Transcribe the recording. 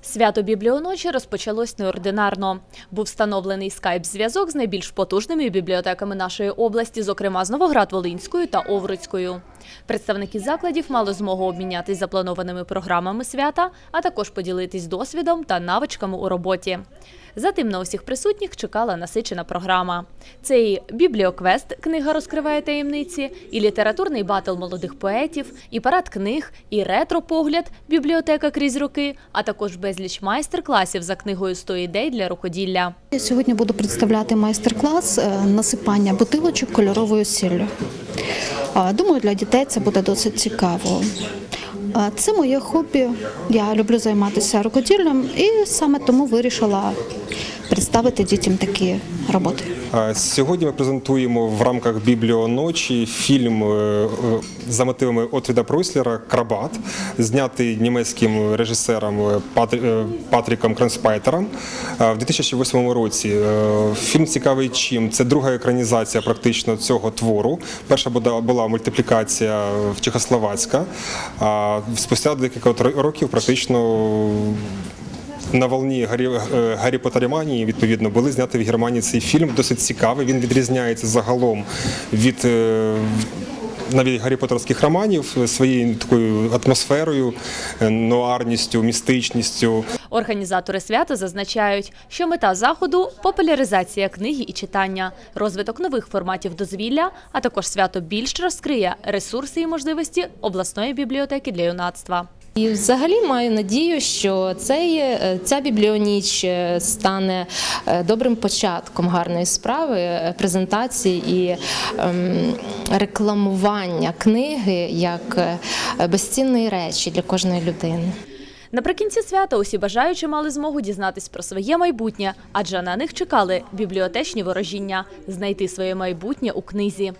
Свято бібліоночі розпочалось неординарно. Був встановлений скайп-зв'язок з найбільш потужними бібліотеками нашої області, зокрема з Новоград-Волинською та Овруцькою. Представники закладів мали змогу обмінятись запланованими програмами свята, а також поділитись досвідом та навичками у роботі. Затим на усіх присутніх чекала насичена програма. Це і бібліоквест, книга розкриває таємниці, і літературний батл молодих поетів, і парад книг, і ретро-погляд, бібліотека крізь роки, а також безліч майстер-класів за книгою «100 ідей для рукоділля. Я сьогодні буду представляти майстер-клас е, насипання бутилочок кольоровою сіллю. Думаю, для дітей це буде досить цікаво. Це моє хобі. Я люблю займатися рукоділлям і саме тому вирішила представити дітям такі роботи. Сьогодні ми презентуємо в рамках бібліоночі фільм е, е, за мотивами Отвіда Пройслера Крабат, знятий німецьким режисером е, Патрі- Патріком Кронспайтером в 2008 році. Фільм цікавий чим? Це друга екранізація практично цього твору. Перша була, мультиплікація в Чехословацька, спустя декілька років практично на волні Гаррі, е, Гаррі відповідно, були зняти в Германії цей фільм. Досить цікавий. Він відрізняється загалом від. е, Навіть Гаррі Поттерських романів своєю такою атмосферою, е, нуарністю, містичністю. Організатори свята зазначають, що мета заходу популяризація книги і читання, розвиток нових форматів дозвілля, а також свято більш розкриє ресурси і можливості обласної бібліотеки для юнацтва. І взагалі маю надію, що цей, е, ця бібліоніч е, стане е, добрим початком гарної справи, презентації і ем, рекламування книги як безцінної речі для кожної людини. Наприкінці свята усі бажаючі мали змогу дізнатись про своє майбутнє, адже на них чекали бібліотечні ворожіння знайти своє майбутнє у книзі.